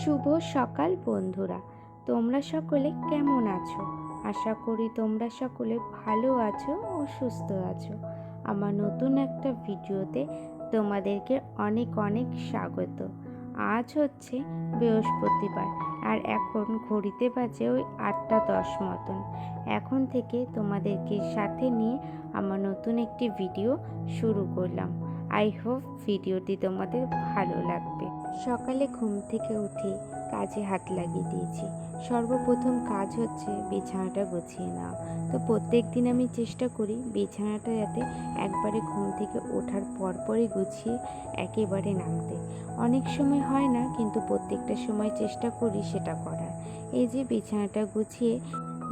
শুভ সকাল বন্ধুরা। তোমরা সকলে কেমন আছো? আশা করি তোমরা সকলে ভালো আছো ও সুস্থ আছো। আমার নতুন একটা ভিডিওতে তোমাদেরকে অনেক অনেক স্বাগত। আজ হচ্ছে বৃহস্পতিবার আর এখন ঘড়িতে বাজে ওই আটটা দশ মতন। এখন থেকে তোমাদেরকে সাথে নিয়ে আমার নতুন একটি ভিডিও শুরু করলাম। আই হোপ ভিডিওটি তোমাদের ভালো লাগবে। সকালে ঘুম থেকে উঠে কাজে হাত লাগিয়ে দিয়েছি। সর্বপ্রথম কাজ হচ্ছে বিছানাটা গুছিয়ে নেওয়া। তো প্রত্যেক দিন আমি চেষ্টা করি বিছানাটা যাতে একবারে ঘুম থেকে ওঠার পরপরই গুছিয়ে একেবারে নামতে। অনেক সময় হয় না, কিন্তু প্রত্যেকটা সময় চেষ্টা করি সেটা করার। এই যে বিছানাটা গুছিয়ে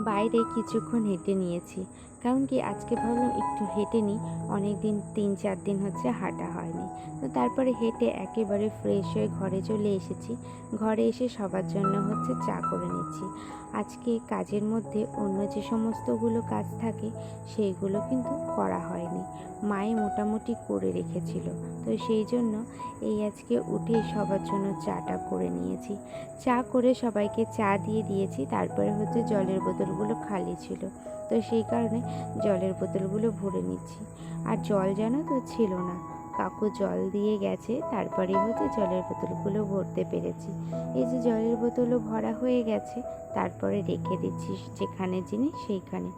বাইরে কিছুক্ষণ হেঁটে নিয়েছি। কারণ কি আজকে ভাবলাম একটু হেঁটে নিই অনেক দিন তিন চার দিন হচ্ছে হাঁটা হয়নি। তো তারপরে হেঁটে একেবারে ফ্রেশ হয়ে ঘরে চলে এসেছি। ঘরে এসে সবার জন্য হচ্ছে চা করে নিচ্ছি। আজকে কাজের মধ্যে অন্য যে সমস্তগুলো কাজ থাকে, সেইগুলো কিন্তু করা হয়নি। মায়ে মোটামুটি করে রেখেছিল। তো সেই জন্য এই আজকে উঠে সবার জন্য চাটা করে নিয়েছি। চা করে সবাইকে চা দিয়ে দিয়েছি, তারপরে হচ্ছে জলের বোতলগুলো খালি ছিল। তো সেই কারণে জলের বোতলগুলো ভরে নিচ্ছি। আর জল যেন তো ছিল না। কাকু জল দিয়ে গেছে তারপরে হচ্ছে জলের বোতলগুলো ভরতে পেরেছি। এই যে জলের বোতলও ভরা হয়ে গেছে, তারপরে রেখে দিচ্ছি যেখানে জিনিস সেইখানে।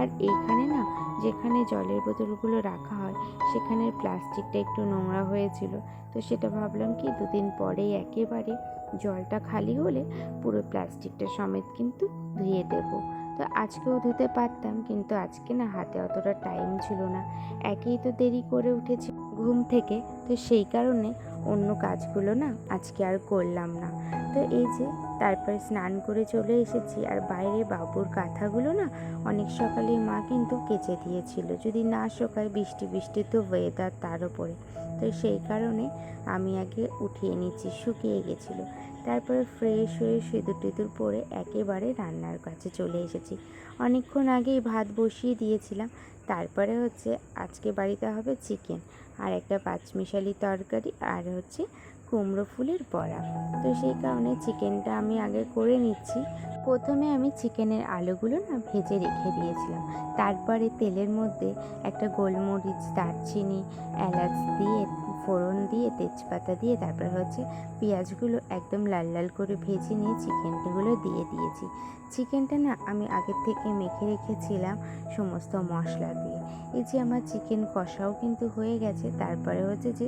আর এইখানে না, যেখানে জলের বোতলগুলো রাখা হয়, সেখানের প্লাস্টিকটা একটু নোংরা হয়েছিল। তো সেটা ভাবলাম কি, দুদিন পরেই একেবারে জলটা খালি হলে পুরো প্লাস্টিকটা সমেত কিন্তু ধুয়ে দেবো। তো আজকেও ধুতে পারতাম, কিন্তু আজকে না হাতে অতটা টাইম ছিল না। একেই তো দেরি করে উঠেছি ঘুম থেকে। তো সেই কারণে অন্য কাজগুলো না আজকে আর করলাম না। তো এই যে তারপরে স্নান করে চলে এসেছি। আর বাইরে বাবুর কাঁথাগুলো না অনেক সকালেই মা কিন্তু কেচে দিয়েছিল। যদি না শোকায় বৃষ্টি বৃষ্টি তো ওয়েদার তার উপরে। তো সেই কারণে আমি আগে উঠিয়ে নিচ্ছি, শুকিয়ে গেছিল। তারপরে ফ্রেশ হয়ে সিঁদুর টিঁদুর পরে একেবারে রান্নার কাছে চলে এসেছি। অনেকক্ষণ আগেই ভাত বসিয়ে দিয়েছিলাম। তারপরে হচ্ছে আজকে বাড়িতে হবে চিকেন আর একটা পাঁচমিশালি তরকারি, আর হচ্ছে কুমড়ো ফুলের বড়া। তো সেই কারণে চিকেনটা আমি আগে করে নিচ্ছি। প্রথমে আমি চিকেনের আলুগুলো না ভেজে রেখে দিয়েছিলাম। তারপরে তেলের মধ্যে একটা গোলমরিচ, দারচিনি, এলাচ দিয়ে, ফোড়ন দিয়ে, তেজপাতা দিয়ে, তারপর হচ্ছে পেঁয়াজগুলো একদম লাল লাল করে ভেজে নিয়ে চিকেনগুলো দিয়ে দিয়েছি। চিকেনটা না আমি আগের থেকে মেখে রেখেছিলাম সমস্ত মশলা দিয়ে। এই যে আমার চিকেন কষাও কিন্তু হয়ে গেছে, তারপরে হচ্ছে যে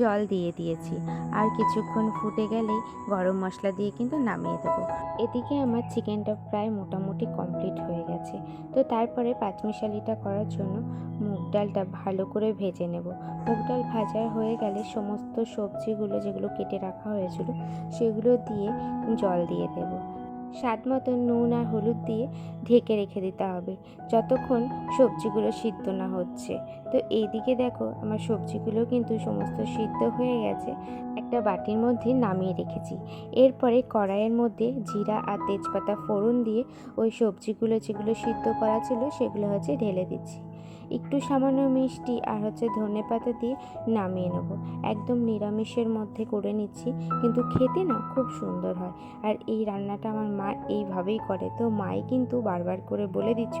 জল দিয়ে দিয়েছি। আর কিছুক্ষণ ফুটে গেলেই গরম মশলা দিয়ে কিন্তু নামিয়ে দেবো। এদিকে আমার চিকেনটা প্রায় মোটামুটি কমপ্লিট হয়ে গেছে। তো তারপরে পাঁচমিশালিটা করার জন্য মুগ ডালটা ভালো করে ভেজে নেব। মুগ ডাল ভাজা হয়ে গেলে সমস্ত সবজিগুলো যেগুলো কেটে রাখা হয়েছিল, সেগুলো দিয়ে জল দিয়ে দেবো। স্বাদ মতো নুন আর হলুদ দিয়ে ঢেকে রেখে দিতে হবে। যতক্ষণ সবজিগুলো সিদ্ধ না হচ্ছে। তো এইদিকে দেখো, আমার সবজিগুলো কিন্তু সমস্ত সিদ্ধ হয়ে গেছে। একটা বাটির মধ্যে নামিয়ে রেখেছি। এরপরে কড়াইয়ের মধ্যে জিরা আর তেজপাতা ফোড়ন দিয়ে ওই সবজিগুলো যেগুলো সিদ্ধ করা ছিল সেগুলো হচ্ছে ঢেলে দিচ্ছি। একটু সামান্য মিষ্টি আর হচ্ছে ধনে পাতা দিয়ে নামিয়ে নেব। একদম নিরামিষের মধ্যে করে নিচ্ছি, কিন্তু খেতে না খুব সুন্দর হয়। আর এই রান্নাটা আমার মা এইভাবেই করে, তো মাই কিন্তু বারবার করে বলে দিচ্ছ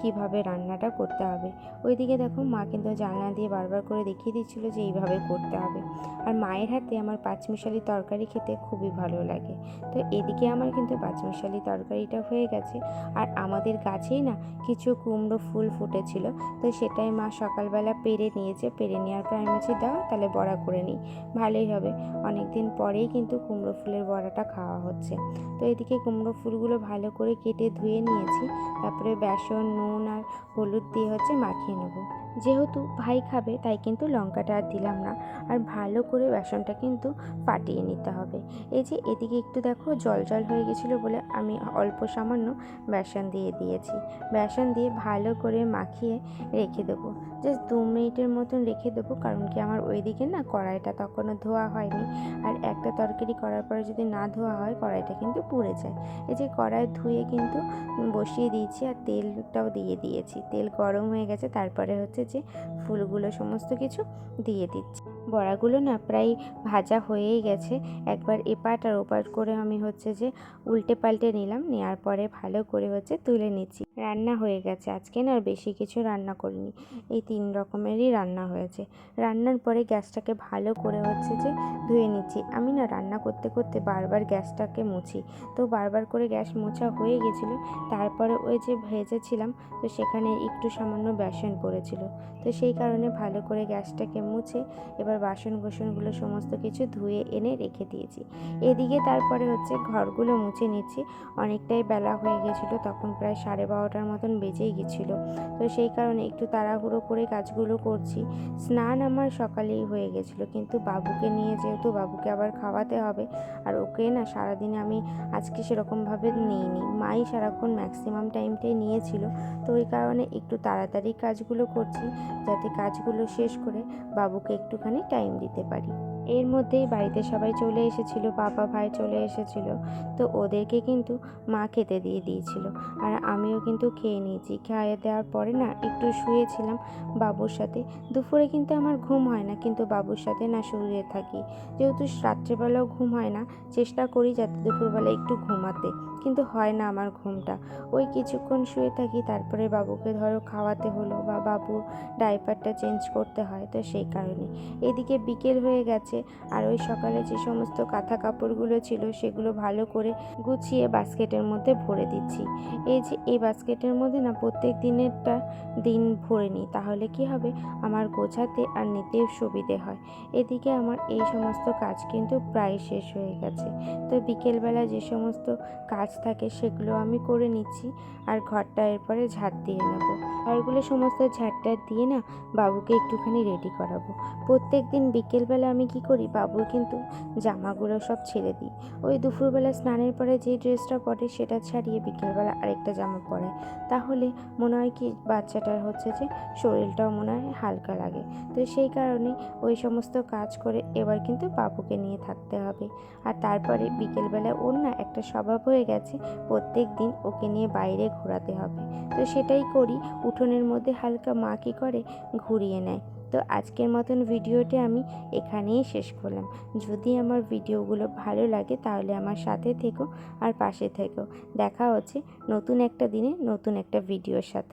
কীভাবে রান্নাটা করতে হবে। ওইদিকে দেখো মা কিন্তু জানলা দিয়ে বারবার করে দেখিয়ে দিচ্ছিল যে এইভাবে করতে হবে। আর মায়ের হাতে আমার পাঁচমিশালি তরকারি খেতে খুবই ভালো লাগে। তো এদিকে আমার কিন্তু পাঁচমিশালি তরকারিটা হয়ে গেছে। আর আমাদের গাছেই না কিছু কুমড়ো ফুল ফুটেছিল তো সেটাই মা সকালবেলা পেরে নিয়েছে। পেরে নেওয়ার পর আমি বলছি, দাও, তাহলে বড়া করে নিই। ভালোই হবে। অনেক দিন পরেই কিন্তু কুমড়ো ফুলের বড়াটা খাওয়া হচ্ছে। তো এদিকে কুমড়ো ফুলগুলো ভালো করে কেটে ধুয়ে নিয়েছি। তারপরে বেসন, নুন আর হলুদ দিয়ে হচ্ছে মাখিয়ে নেব। যেহেতু ভাই খাবে, তাই কিন্তু লঙ্কাটা আর দিলাম না। আর ভালো করে বেসনটা কিন্তু ফাটিয়ে নিতে হবে। এই যে এদিকে একটু দেখো, জল জল হয়ে গেছিল বলে আমি অল্প সামান্য বেসন দিয়ে দিয়েছি। বেসন দিয়ে ভালো করে মাখিয়ে রেখে দেবো। জাস্ট দু মিনিটের মতন রেখে দেবো, কারণ কি আমার ওইদিকে না কড়াইটা তখনও ধোয়া হয়নি। আর একটা তরকারি করার পরে যদি না ধোয়া হয়, কড়াইটা কিন্তু পুড়ে যায়। এই যে কড়াই ধুয়ে কিন্তু বসিয়ে দিয়েছি আর তেলটাও দিয়ে দিয়েছি। তেল গরম হয়ে গেছে, তারপরে হচ্ছে যে ফুলগুলো সমস্ত কিছু দিয়ে দিচ্ছি। বড়াগুলো না প্রায় ভাজা হয়েই গেছে। একবার এপাট আর ওপাট করে আমি হচ্ছে যে উল্টে পাল্টে নিলাম। নেওয়ার পরে ভালো করে হচ্ছে তুলে নিচ্ছি। রান্না হয়ে গেছে। আজকে না আর বেশি কিছু রান্না করিনি। এই তিন রকমেরই রান্না হয়েছে। রান্নার পরে গ্যাসটাকে ভালো করে হচ্ছে যে ধুয়ে নিচ্ছি। আমি না রান্না করতে করতে বারবার গ্যাসটাকে মুছি। তো বারবার করে গ্যাস মোছা হয়ে গেছিল। তারপরে ওই যে ভেজেছিলাম, তো সেখানে একটু সামান্য বেসন পড়েছিল। তো সেই কারণে ভালো করে গ্যাসটাকে মুছে এবার বাসন কোসনগুলো সমস্ত কিছু ধুয়ে এনে রেখে দিয়েছি। এদিকে তারপরে হচ্ছে ঘরগুলো মুছে নিচ্ছি। অনেকটাই বেলা হয়ে গেছিল, তখন প্রায় সাড়ে বারোটার মতন বেজেই গেছিল। তো সেই কারণে একটু তাড়াহুড়ো করে কাজগুলো করছি। স্নান আমার সকালেই হয়ে গেছিল, কিন্তু বাবুকে নিয়ে যেহেতু বাবুকে আবার খাওয়াতে হবে, আর ওকে না সারাদিনে আমি আজকে সেরকমভাবে নিইনি। মাই সারাক্ষণ ম্যাক্সিমাম টাইমটাই নিয়েছিল, তো ওই কারণে একটু তাড়াতাড়ি কাজগুলো করছি, যাতে কাজগুলো শেষ করে বাবুকে একটুখানি টাইম দিতে পারি। এর মধ্যেই বাড়িতে সবাই চলে এসেছিল বাবা ভাই চলে এসেছিল। তো ওদেরকে কিন্তু মা খেতে দিয়ে দিয়েছিল। আর আমিও কিন্তু খেয়ে নিয়েছি। খেয়ে দেওয়ার পরে না একটু শুয়েছিলাম বাবুর সাথে। দুপুরে কিন্তু আমার ঘুম হয় না, কিন্তু বাবুর সাথে না শুয়ে থাকি। যেহেতু রাত্রেবেলাও ঘুম হয় না, চেষ্টা করি যাতে দুপুরবেলা একটু ঘুমাতে। কিন্তু হয় না আমার ঘুমটা। ওই কিছুক্ষণ শুয়ে থাকি, তারপরে বাবুকে ধরো খাওয়াতে হলো বা বাবুর ডাইপারটা চেঞ্জ করতে হয়, তো সেই কারণে। এদিকে বিকেল হয়ে গেছে, আর ওই সকালে যে সমস্ত কাঁথা কাপড়গুলো ছিল, সেগুলো ভালো করে গুছিয়ে বাস্কেটের মধ্যে ভরে দিচ্ছি। এই যে, এই বাস্কেটের মধ্যে না প্রত্যেক দিনেরটা দিন ভরে নিই, তাহলে কি হবে? আমার গোছাতে আর নিতেও সুবিধে হয়। এদিকে আমার এই সমস্ত কাজ কিন্তু প্রায় শেষ হয়ে গেছে। তো বিকেলবেলা যে সমস্ত কাজ থাকে সেগুলো আমি করে নিচ্ছি আর ঘরটা এরপরে ঝাড় দিয়ে নেব। ঘরগুলো সমস্ত ঝাড়টা দিয়ে না বাবুকে একটুখানি রেডি করাবো। প্রত্যেক দিন বিকেলবেলা আমি কি করি, বাবুর কিন্তু জামাগুলো সব ছেড়ে দিই। ওই দুপুরবেলা স্নানের পরে যে ড্রেসটা পরে সেটা ছাড়িয়ে বিকেলবেলা আরেকটা জামা পরাই তাহলে মনে হয় কি বাচ্চাটার হচ্ছে যে শরীরটাও মনে হয় হালকা লাগে। তো সেই কারণে ওই সমস্ত কাজ করে এবার কিন্তু বাবুকে নিয়ে থাকতে হবে। আর তারপরে বিকেলবেলা ওর না একটা স্বভাব হয়ে গেছে প্রত্যেক দিন ওকে নিয়ে বাইরে ঘোরাতে হবে। তো সেটাই করি, উঠোনের মধ্যে হালকা মা কী করে ঘুরিয়ে নেয়। তো আজকের মতন ভিডিওটি আমি এখানেই শেষ করলাম। যদি আমার ভিডিওগুলো ভালো লাগে তাহলে আমার সাথে থেকো আর পাশে থেকো। দেখা হচ্ছে নতুন একটা দিনে নতুন একটা ভিডিওর সাথে।